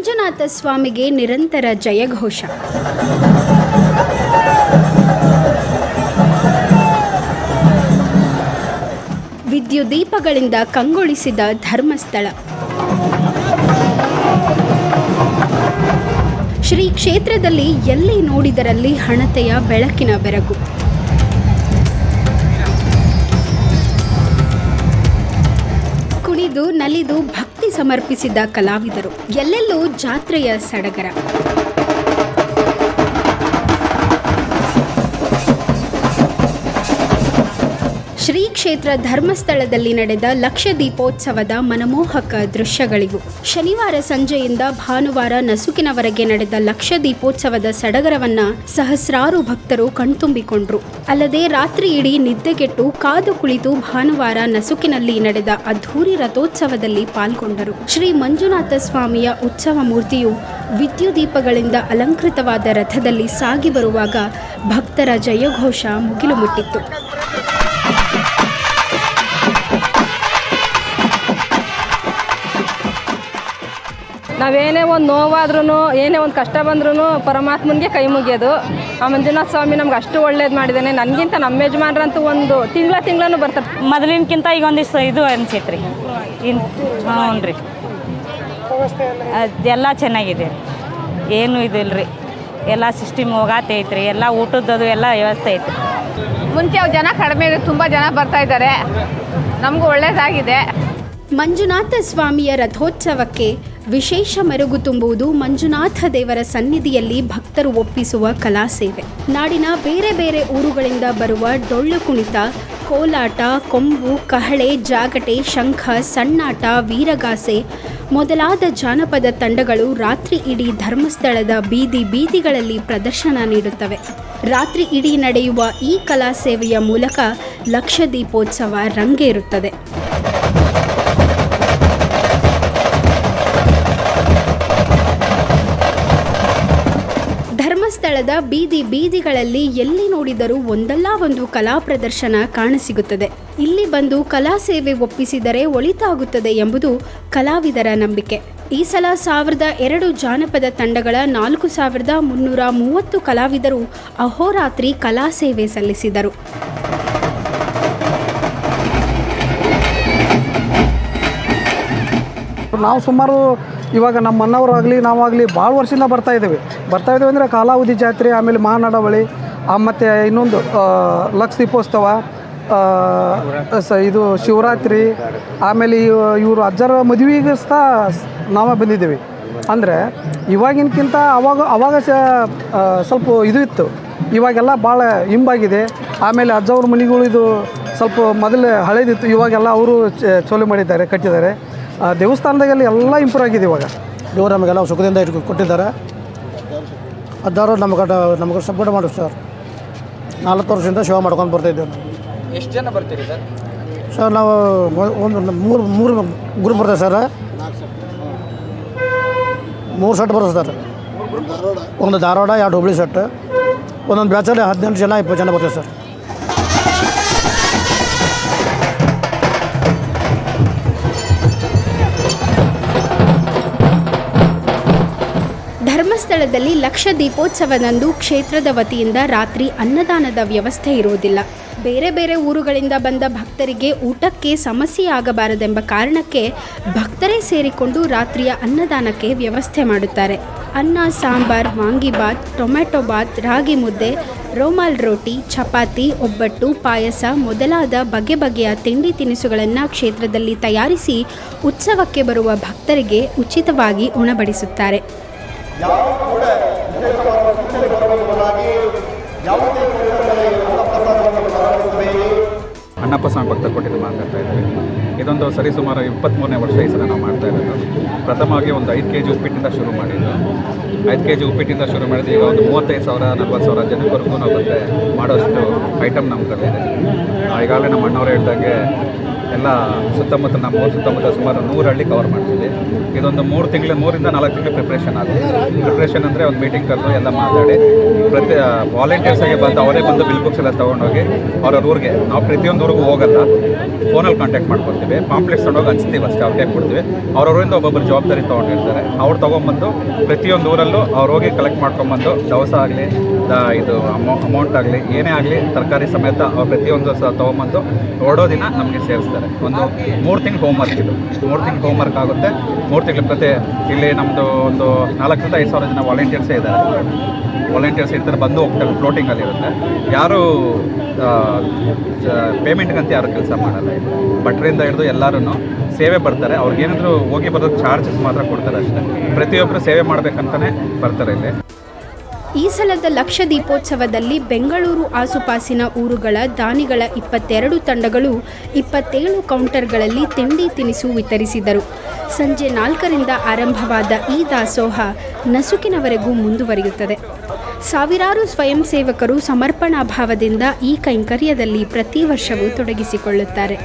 ಮಂಜುನಾಥ ಸ್ವಾಮಿಗೆ ನಿರಂತರ ಜಯಘೋಷ. ವಿದ್ಯುದೀಪಗಳಿಂದ ಕಂಗೊಳಿಸಿದ ಧರ್ಮಸ್ಥಳ. ಶ್ರೀ ಕ್ಷೇತ್ರದಲ್ಲಿ ಎಲ್ಲಿ ನೋಡಿದರಲ್ಲಿ ಹಣತೆಯ ಬೆಳಕಿನ ಬೆರಗು. ಕುಣಿದು ನಲಿದು ಭಕ್ತಿ ಸಮರ್ಪಿಸಿದ ಕಲಾವಿದರು. ಎಲ್ಲೆಲ್ಲೂ ಜಾತ್ರೆಯ ಸಡಗರ. ಕ್ಷೇತ್ರ ಧರ್ಮಸ್ಥಳದಲ್ಲಿ ನಡೆದ ಲಕ್ಷ ದೀಪೋತ್ಸವದ ಮನಮೋಹಕ ದೃಶ್ಯಗಳಿವು. ಶನಿವಾರ ಸಂಜೆಯಿಂದ ಭಾನುವಾರ ನಸುಕಿನವರೆಗೆ ನಡೆದ ಲಕ್ಷ ದೀಪೋತ್ಸವದ ಸಡಗರವನ್ನ ಸಹಸ್ರಾರು ಭಕ್ತರು ಕಣ್ತುಂಬಿಕೊಂಡ್ರು. ಅಲ್ಲದೆ ರಾತ್ರಿ ಇಡೀ ನಿದ್ದೆಗೆಟ್ಟು ಕಾದು ಕುಳಿತು ಭಾನುವಾರ ನಸುಕಿನಲ್ಲಿ ನಡೆದ ಅದ್ಧೂರಿ ರಥೋತ್ಸವದಲ್ಲಿ ಪಾಲ್ಗೊಂಡರು. ಶ್ರೀ ಮಂಜುನಾಥ ಸ್ವಾಮಿಯ ಉತ್ಸವ ಮೂರ್ತಿಯು ವಿದ್ಯುದೀಪಗಳಿಂದ ಅಲಂಕೃತವಾದ ರಥದಲ್ಲಿ ಸಾಗಿ ಬರುವಾಗ ಭಕ್ತರ ಜಯಘೋಷ ಮುಗಿಲು ಮುಟ್ಟಿತ್ತು. ನಾವೇನೇ ಒಂದು ನೋವಾದ್ರೂ ಏನೇ ಒಂದು ಕಷ್ಟ ಬಂದ್ರೂ ಪರಮಾತ್ಮನಿಗೆ ಕೈ ಮುಗಿಯೋದು. ಆ ಮಂಜುನಾಥ ಸ್ವಾಮಿ ನಮ್ಗೆ ಅಷ್ಟು ಒಳ್ಳೇದು ಮಾಡಿದ್ದಾನೆ ನನಗಿಂತ ನಮ್ಮ ಯಜಮಾನ್ರಂತೂ ಒಂದು ತಿಂಗಳ ತಿಂಗಳೂ ಬರ್ತಾರೆ. ಮೊದಲಿನಕ್ಕಿಂತ ಈಗ ಒಂದಿಷ್ಟು ಇದು ಅನ್ಸೈತೆ ರೀ ಇನ್ನು ಹ್ಞೂ ರೀ. ಅದೆಲ್ಲ ಚೆನ್ನಾಗಿದೆ. ಏನು ಇದಿಲ್ಲ ರೀ ಎಲ್ಲ ಸಿಸ್ಟಮ್ ಹೋಗಾತೈತೆ ರೀ ಎಲ್ಲ ಊಟದ್ದು ಎಲ್ಲ ವ್ಯವಸ್ಥೆ ಐತೆ ಮುಂಚೆ ಜನ ಕಡಿಮೆ ತುಂಬ ಜನ ಬರ್ತಾ ಇದ್ದಾರೆ. ನಮಗೂ ಒಳ್ಳೇದಾಗಿದೆ. ಮಂಜುನಾಥ ಸ್ವಾಮಿಯ ರಥೋತ್ಸವಕ್ಕೆ ವಿಶೇಷ ಮೆರುಗು ತುಂಬುವುದು ಮಂಜುನಾಥ ದೇವರ ಸನ್ನಿಧಿಯಲ್ಲಿ ಭಕ್ತರು ಒಪ್ಪಿಸುವ ಕಲಾ ಸೇವೆ. ನಾಡಿನ ಬೇರೆ ಬೇರೆ ಊರುಗಳಿಂದ ಬರುವ ಡೊಳ್ಳು ಕುಣಿತ, ಕೋಲಾಟ, ಕೊಂಬು, ಕಹಳೆ, ಜಾಗಟೆ, ಶಂಖ, ಸಣ್ಣಾಟ, ವೀರಗಾಸೆ ಮೊದಲಾದ ಜಾನಪದ ತಂಡಗಳು ರಾತ್ರಿ ಇಡೀ ಧರ್ಮಸ್ಥಳದ ಬೀದಿ ಬೀದಿಗಳಲ್ಲಿ ಪ್ರದರ್ಶನ ನೀಡುತ್ತವೆ. ರಾತ್ರಿ ಇಡೀ ನಡೆಯುವ ಈ ಕಲಾ ಸೇವೆಯ ಮೂಲಕ ಲಕ್ಷ ದೀಪೋತ್ಸವ ರಂಗೇರುತ್ತದೆ. ಬೀದಿ ಬೀದಿಗಳಲ್ಲಿ ಎಲ್ಲಿ ನೋಡಿದರೂ ಒಂದಲ್ಲ ಒಂದು ಕಲಾ ಪ್ರದರ್ಶನ ಕಾಣಸಿಗುತ್ತದೆ. ಇಲ್ಲಿ ಬಂದು ಕಲಾ ಸೇವೆ ಒಪ್ಪಿಸಿದರೆ ಒಳಿತಾಗುತ್ತದೆ ಎಂಬುದು ಕಲಾವಿದರ ನಂಬಿಕೆ. ಈ ಸಲ ಸಾವಿರದ ಎರಡು ಜಾನಪದ ತಂಡಗಳ ನಾಲ್ಕು ಸಾವಿರದ ಮುನ್ನೂರ ಮೂವತ್ತು ಕಲಾವಿದರು ಅಹೋರಾತ್ರಿ ಕಲಾ ಸೇವೆ ಸಲ್ಲಿಸಿದರು. ನಾವು ಸುಮಾರು ಇವಾಗ ನಮ್ಮ ಅಣ್ಣವರಾಗಲಿ ನಾವಾಗಲಿ ಭಾಳ ವರ್ಷದಿಂದ ಬರ್ತಾ ಇದ್ದೀವಿ. ಬರ್ತಾ ಇದ್ದೀವಿ ಅಂದರೆ ಕಾಲಾವಧಿ ಜಾತ್ರೆ, ಆಮೇಲೆ ಮಹಾನಡವಳಿ ಮತ್ತು ಇನ್ನೊಂದು ಲಕ್ಷ ದೀಪೋತ್ಸವ ಸ ಇದು ಶಿವರಾತ್ರಿ, ಆಮೇಲೆ ಇವರು ಅಜ್ಜರ ಮದುವೆಗೆ ಸಹ ನಾವೇ ಬಂದಿದ್ದೀವಿ. ಅಂದರೆ ಇವಾಗಿನಕ್ಕಿಂತ ಅವಾಗ ಅವಾಗ ಸ್ವಲ್ಪ ಇದು ಇತ್ತು. ಇವಾಗೆಲ್ಲ ಭಾಳ ಹಿಂಬಾಗಿದೆ. ಆಮೇಲೆ ಅಜ್ಜವ್ರ ಮನೆಗಳು ಇದು ಸ್ವಲ್ಪ ಮೊದಲು ಹಳೇದಿತ್ತು. ಇವಾಗೆಲ್ಲ ಅವರು ಚೋಲೆ ಮಾಡಿದ್ದಾರೆ, ಕಟ್ಟಿದ್ದಾರೆ. ಆ, ದೇವಸ್ಥಾನದಾಗೆಲ್ಲ ಎಲ್ಲ ಇಂಪ್ರೂವ್ ಆಗಿದೆ ಇವಾಗ. ದೇವರು ನಮಗೆಲ್ಲ ಸುಖದಿಂದ ಇಟ್ಕೊ ಕೊಟ್ಟಿದ್ದಾರೆ. ಅದಾರು ನಮ್ಗೆ ನಮ್ಗೆ ಸಪೋರ್ಟ್ ಮಾಡಿ ಸರ್. ನಾಲ್ಕು ವರ್ಷದಿಂದ ಸೇವೆ ಮಾಡ್ಕೊಂಡು ಬರ್ತಾಯಿದ್ದೇವೆ ಎಷ್ಟು ಜನ ಬರ್ತೀರಿ ಸರ್? ಸರ್ ನಾವು ಒಂದು ಮೂರು ಮೂರು ಗ್ರೂಪ್ ಬರ್ತದೆ ಸರ್. ಮೂರು ಸೆಟ್ ಬರ್ತದೆ ಸರ್. ಒಂದು ಧಾರವಾಡ ಎರಡು ಹುಬ್ಳಿ ಸೆಟ್ ಒಂದೊಂದು ಬ್ಯಾಚಲ್ಲಿ ಹದಿನೆಂಟು ಜನ ಇಪ್ಪತ್ತು ಜನ ಬರ್ತೀವಿ ಸರ್. ಧರ್ಮಸ್ಥಳದಲ್ಲಿ ಲಕ್ಷ ದೀಪೋತ್ಸವದಂದು ಕ್ಷೇತ್ರದ ವತಿಯಿಂದ ರಾತ್ರಿ ಅನ್ನದಾನದ ವ್ಯವಸ್ಥೆ ಇರುವುದಿಲ್ಲ. ಬೇರೆ ಬೇರೆ ಊರುಗಳಿಂದ ಬಂದ ಭಕ್ತರಿಗೆ ಊಟಕ್ಕೆ ಸಮಸ್ಯೆ ಆಗಬಾರದೆಂಬ ಕಾರಣಕ್ಕೆ ಭಕ್ತರೇ ಸೇರಿಕೊಂಡು ರಾತ್ರಿಯ ಅನ್ನದಾನಕ್ಕೆ ವ್ಯವಸ್ಥೆ ಮಾಡುತ್ತಾರೆ. ಅನ್ನ, ಸಾಂಬಾರ್ ವಾಂಗಿಬಾತ್ ಟೊಮೆಟೊ ಬಾತ್ ರಾಗಿ ಮುದ್ದೆ, ರೋಮಾಲ್ ರೋಟಿ, ಚಪಾತಿ, ಒಬ್ಬಟ್ಟು, ಪಾಯಸ ಮೊದಲಾದ ಬಗೆ ಬಗೆಯ ತಿಂಡಿ ತಿನಿಸುಗಳನ್ನು ಕ್ಷೇತ್ರದಲ್ಲಿ ತಯಾರಿಸಿ ಉತ್ಸವಕ್ಕೆ ಬರುವ ಭಕ್ತರಿಗೆ ಉಚಿತವಾಗಿ ಉಣಬಡಿಸುತ್ತಾರೆ. ಅಣ್ಣಪ್ಪ ಸ್ವಾಮಿ ಭಕ್ತ ಕೊಟ್ಟಿದ್ದು ಮಾತಾಡ್ತಾ ಇದ್ದೀವಿ. ಇದೊಂದು ಸರಿ ಸುಮಾರು ಇಪ್ಪತ್ತ್ಮೂರನೇ ವರ್ಷ ಈ ಸಲ ನಾವು ಮಾಡ್ತಾ ಇರೋದು. ಪ್ರಥಮವಾಗಿ ಒಂದು ಐದು ಕೆ ಜಿ ಉಪ್ಪಿಟ್ಟಿಂದ ಶುರು ಮಾಡಿದ್ದು. ಐದು ಕೆ ಜಿ ಉಪ್ಪಿಟ್ಟಿಂದ ಶುರು ಮಾಡಿದ್ದು ಈಗ ಒಂದು ಮೂವತ್ತೈದು ಸಾವಿರ ನಲ್ವತ್ತು ಸಾವಿರ ಜನಕ್ಕವರೆಗೂ ನಾವು ಮತ್ತೆ ಮಾಡೋಷ್ಟು ಐಟಮ್ ನಮ್ಮ ಕಡೆ ಆ, ಈಗಾಗಲೇ ನಮ್ಮ ಅಣ್ಣವ್ರು ಹೇಳ್ದಾಗೆ ಎಲ್ಲ ಸುತ್ತಮುತ್ತ ನಮ್ಮ ಊರು ಸುತ್ತಮುತ್ತ ಸುಮಾರು ನೂರು ಹಳ್ಳಿ ಕವರ್ ಮಾಡ್ತೀವಿ ಇದೊಂದು ಮೂರು ತಿಂಗಳು, ಮೂರಿಂದ ನಾಲ್ಕು ತಿಂಗಳು ಪ್ರಿಪ್ರೇಷನ್ ಆಗಿದೆ ಪ್ರಿಪ್ರೇಷನ್ ಅಂದರೆ ಒಂದು ಮೀಟಿಂಗ್ ಕರೆದು ಎಲ್ಲ ಮಾತಾಡಿ, ಪ್ರತಿ ವಾಲಂಟಿಯರ್ಸ್ ಆಗಿ ಬಂದು ಅವರೇ ಬಂದು ಬಿಲ್ ಬುಕ್ಸ್ ಎಲ್ಲ ತೊಗೊಂಡೋಗಿ ಅವ್ರವ್ರ ಊರಿಗೆ, ನಾವು ಪ್ರತಿಯೊಂದು ಊರಿಗೂ ಹೋಗಲ್ಲ ಫೋನಲ್ಲಿ ಕಾಂಟ್ಯಾಕ್ಟ್ ಮಾಡ್ಕೊಳ್ತೀವಿ. ಪಾಂಪ್ಲೆಟ್ಸ್ ತೊಗೊಂಡೋಗಿ ಹಂಚ್ತೀವಿ ಅಷ್ಟೇ, ಅವ್ರಿಗೆ ಕೊಡ್ತೀವಿ. ಅವ್ರವರಿಂದ ಒಬ್ಬೊಬ್ಬರು ಜವಾಬ್ದಾರಿ ತೊಗೊಂಡಿರ್ತಾರೆ. ಅವ್ರು ತೊಗೊಂಬಂದು ಪ್ರತಿಯೊಂದು ಊರಲ್ಲೂ ಅವ್ರು ಹೋಗಿ ಕಲೆಕ್ಟ್ ಮಾಡ್ಕೊಂಬಂದು, ದವಸ ಆಗಲಿ ಇದು ಅಮೌ ಅಮೌಂಟ್ ಆಗಲಿ, ಏನೇ ಆಗಲಿ, ತರಕಾರಿ ಸಮೇತ ಅವ್ರು ಪ್ರತಿಯೊಂದು ಸಹ ತೊಗೊಂಬಂದು, ಓಡೋ ದಿನ ನಮಗೆ ಸೇರಿಸ್ತಾರೆ. ಒಂದು ಮೂರು ತಿಂಗಳು ಹೋಮ್ವರ್ಕ್ ಇದು. ಮೂರು ತಿಂಗಳು ಹೋಮ್ವರ್ಕ್ ಆಗುತ್ತೆ. ಮೂರು ತಿಂಗಳು ಪ್ರತಿ ಇಲ್ಲಿ ನಮ್ಮದು ಒಂದು ನಾಲ್ಕರಿಂದ ಐದು ಸಾವಿರ ಜನ ವಾಲಂಟಿಯರ್ಸೇ ಇದ್ದಾರೆ. ವಾಲಂಟಿಯರ್ಸ್ ಇರ್ತಾರೆ, ಬಂದು ಹೋಗ್ತಾರೆ ಫ್ಲೋಟಿಂಗಲ್ಲಿ ಇರುತ್ತೆ. ಯಾರು ಪೇಮೆಂಟ್ಗಂತ ಯಾರು ಕೆಲಸ ಮಾಡಲ್ಲ ಭಟ್ರಿಂದ ಹಿಡಿದು ಎಲ್ಲರೂ ಸೇವೆ ಬರ್ತಾರೆ. ಅವ್ರಿಗೇನಾದರೂ ಹೋಗಿ ಬರೋದು ಚಾರ್ಜಸ್ ಮಾತ್ರ ಕೊಡ್ತಾರೆ ಅಷ್ಟೇ. ಪ್ರತಿಯೊಬ್ಬರು ಸೇವೆ ಮಾಡಬೇಕಂತಲೇ ಬರ್ತಾರೆ ಇಲ್ಲಿ. ಈ ಸಲದ ಲಕ್ಷ ದೀಪೋತ್ಸವದಲ್ಲಿ ಬೆಂಗಳೂರು ಆಸುಪಾಸಿನ ಊರುಗಳ ದಾನಿಗಳ ಇಪ್ಪತ್ತೆರಡು ತಂಡಗಳು ಇಪ್ಪತ್ತೇಳು ಕೌಂಟರ್ಗಳಲ್ಲಿ ತಿಂಡಿ ತಿನಿಸು ವಿತರಿಸಿದರು. ಸಂಜೆ ನಾಲ್ಕರಿಂದ ಆರಂಭವಾದ ಈ ದಾಸೋಹ ನಸುಕಿನವರೆಗೂ ಮುಂದುವರಿಯುತ್ತದೆ. ಸಾವಿರಾರು ಸ್ವಯಂ ಸೇವಕರು ಸಮರ್ಪಣಾ ಭಾವದಿಂದ ಈ ಕೈಂಕರ್ಯದಲ್ಲಿ ಪ್ರತಿ ವರ್ಷವೂ ತೊಡಗಿಸಿಕೊಳ್ಳುತ್ತಾರೆ.